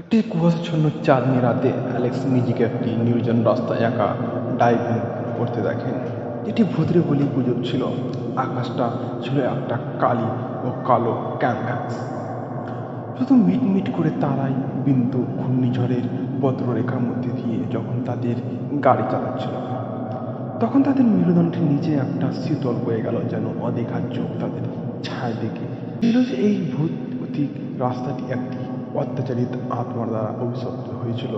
একটি কুয়াশাচ্ছন্ন চাঁদনি রাতে অ্যালেক্স নিজেকে একটি নির্জন রাস্তায় একা ডাইভিং করতে দেখেন। এটি ভূতের বলি গুজব ছিল। আকাশটা ছিল একটা কালি ও কালো ক্যানভাস। শুধু মিটমিট করে তারাই বিন্দু ঘূর্ণিঝড়ের বদ্ররেখার মধ্যে দিয়ে যখন তাদের গাড়ি চালাচ্ছিল, তখন তাদের মেরুদণ্ডের নিচে একটা শীতল হয়ে গেল যেন অদেখার চোখ তাদের ছায়া দেখে। নীরজ এই ভূতিক রাস্তাটি একটি অত্যাচারিত আত্মার দ্বারা অভিশপ্ত হয়েছিল।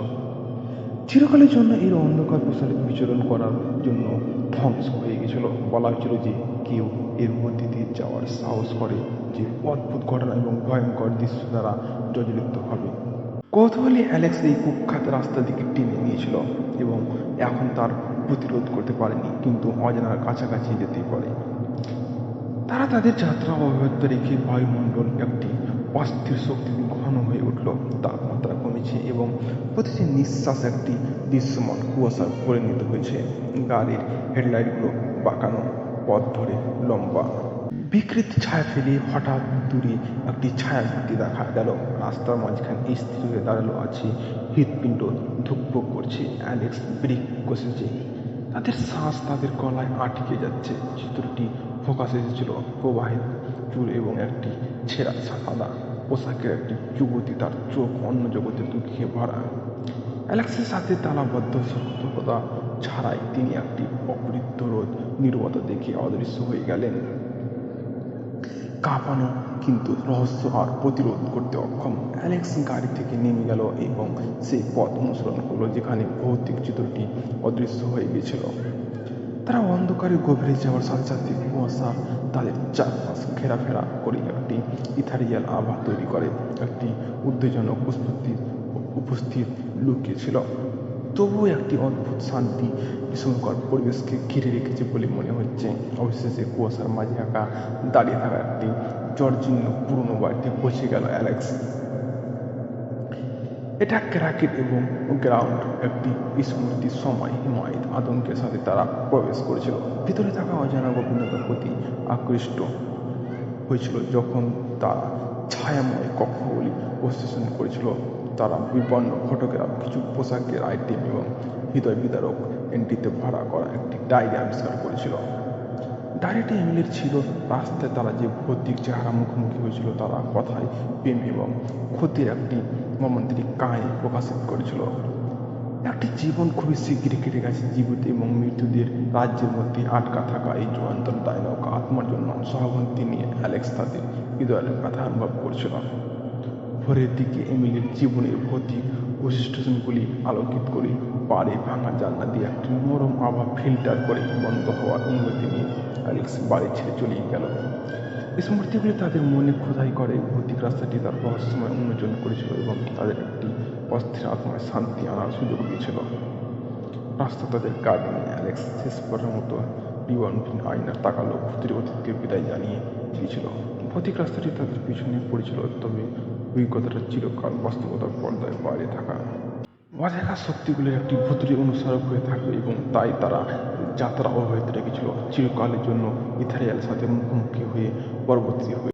চিরকালের জন্য এর অন্ধকার প্রসারে বিচরণ করার জন্য ধ্বংস হয়ে গেছিল। বলা হয়েছিল যে কেউ এর মধ্যে দিয়ে যাওয়ার সাহস করে যে অদ্ভুত ঘটনা এবং ভয়ঙ্কর দৃশ্য দ্বারা জর্জরিত হবে। কৌতূহলী অ্যালেক্স এই কুখ্যাত রাস্তা দিকে টেনে নিয়েছিল এবং এখন তার প্রতিরোধ করতে পারেনি, কিন্তু অজানার কাছাকাছি যেতে পারে। তারা তাদের যাত্রা অব্যাহত রেখে বায়ুমণ্ডল একটি অস্থির শক্তি ঘন হয়ে উঠল। তাপমাত্রা কমেছে এবং প্রতিটি নিঃশ্বাস একটি দৃশ্যমান কুয়াশার পরিণত হয়েছে। গাড়ির হেডলাইটগুলো বাঁকানো পথ ধরে লম্বা। বিকৃত ছায়া ফেলে হঠাৎ দূরে একটি ছায়া ছায়াকৃতি দেখা গেল। রাস্তার মাঝখানে স্থির হয়ে দাঁড়াল আছে হৃৎপিণ্ড ধুকপুক করছে। অ্যালেক্স ব্রিক কষেছে। তাদের শ্বাস তাদের গলায় আটকে যাচ্ছে। চিত্রটি ফোকাস এসেছিল প্রবাহিত চুল এবং একটি ছেঁড়া সাদা। পোশাকের একটি যুবতী তার চোখ অন্য জগতে দুঃখে ভরা অ্যালেক্সের সাথে তালাবদ্ধ সতর্কতা ছাড়াই তিনি একটি অপরিদ্ধরোধ নির্বতা দেখে অদৃশ্য হয়ে গেলেন। কাঁপানো কিন্তু রহস্য আর প্রতিরোধ করতে অক্ষম। অ্যালেক্স গাড়ি থেকে নেমে গেল এবং সেই পথ অনুসরণ করল, যেখানে ভৌতিক চিত্রটি অদৃশ্য হয়ে গিয়েছিল তারা অন্ধকারে গভীরে যাওয়ার সাথে সাথে কুয়াশা, তাদের চারপাশ ঘেরাফেরা করে একটি ইথারিয়াল আভা তৈরি করে, একটি উত্তেজনক উপস্থিত উপস্থিত লুকিয়েছিল। তবুও একটি অদ্ভুত শান্তি বিস্ময়কর পরিবেশকে ঘিরে রেখেছে বলে মনে হচ্ছে। অবশেষে কুয়াশার মাঝে একা দাঁড়িয়ে থাকা একটি জর্জীর্ণ পুরনো বাড়িতে পৌঁছে গেল অ্যালেক্স। এটা ক্র্যাকেট এবং গ্রাউন্ড একটি স্মৃতি সময় হিমায়ত আতঙ্কের সাথে তারা প্রবেশ করেছিল। ভিতরে থাকা অজানা গোপনীয়তার প্রতি আকৃষ্ট হয়েছিল যখন তারা ছায়াময় কক্ষগুলি বিশ্লেষণ করেছিল। তারা বিপন্ন ফটোগ্রাফ কিছু পোশাকের আইটেম এবং হৃদয় বিদারক এন্ট্রিতে ভাড়া করা একটি ডায়েরি আবিষ্কার করেছিল। ডায়েরিটি এমিলের ছিল, রাস্তায় তারা যে ভৌতিক চেহারা মুখোমুখি হয়েছিল, তারা কথায় প্রেম এবং ক্ষতির একটি মর্মান্তিক কাহিনী প্রকাশিত করেছিল। একটি জীবন খুবই শীঘ্রই কেটে গেছে, জীবিত এবং মৃত্যুদের রাজ্যের মধ্যে আটকা থাকা এই যন্ত্র দায়নক আত্মার জন্য সহাবন্তি নিয়ে অ্যালেক্স তাদের হৃদয়ের ব্যথা অনুভব করছিল। ভোরের দিকে এমিলির জীবনের ভৌতিক বৈশিষ্ট্যগুলি আলোকিত করে পাড়ে ভাঙা জানলা দিয়ে একটি নরম আভা ফিল্টার করে বন্ধ হওয়ার অনুমতি নিয়ে অ্যালেক্স বাড়ি ছেড়ে চলে গেল। স্মৃতিগুলি তাদের মনে খোদাই করে ভৌতিক রাস্তাটি তার রহস্যময় উন্মোচন করেছিল এবং তাদের একটি অস্থির আত্মায় শান্তি আনার সুযোগ দিয়েছিল। রাস্তা তাদের গাড়ি নিয়ে অ্যালেক্স শেষ করার মতো রিওয়ানভিন আয়নার তাকালো। ভূতের অতীতকে বিদায় জানিয়ে দিয়েছিল। ভৌতিক রাস্তাটি তাদের পিছনে পড়েছিল, তবে অভিজ্ঞতাটা চিরকাল বাস্তবতার পর্দায় বাইরে থাকা। অদেখা শক্তিগুলির একটি ভূতুরি অনুসারক হয়ে থাকবে এবং তাই তারা যাত্রা অব্যাহত রেখেছিল চিরকালের জন্য ইথারিয়াল সাথে মুখোমুখি হয়ে পরবর্তী হয়ে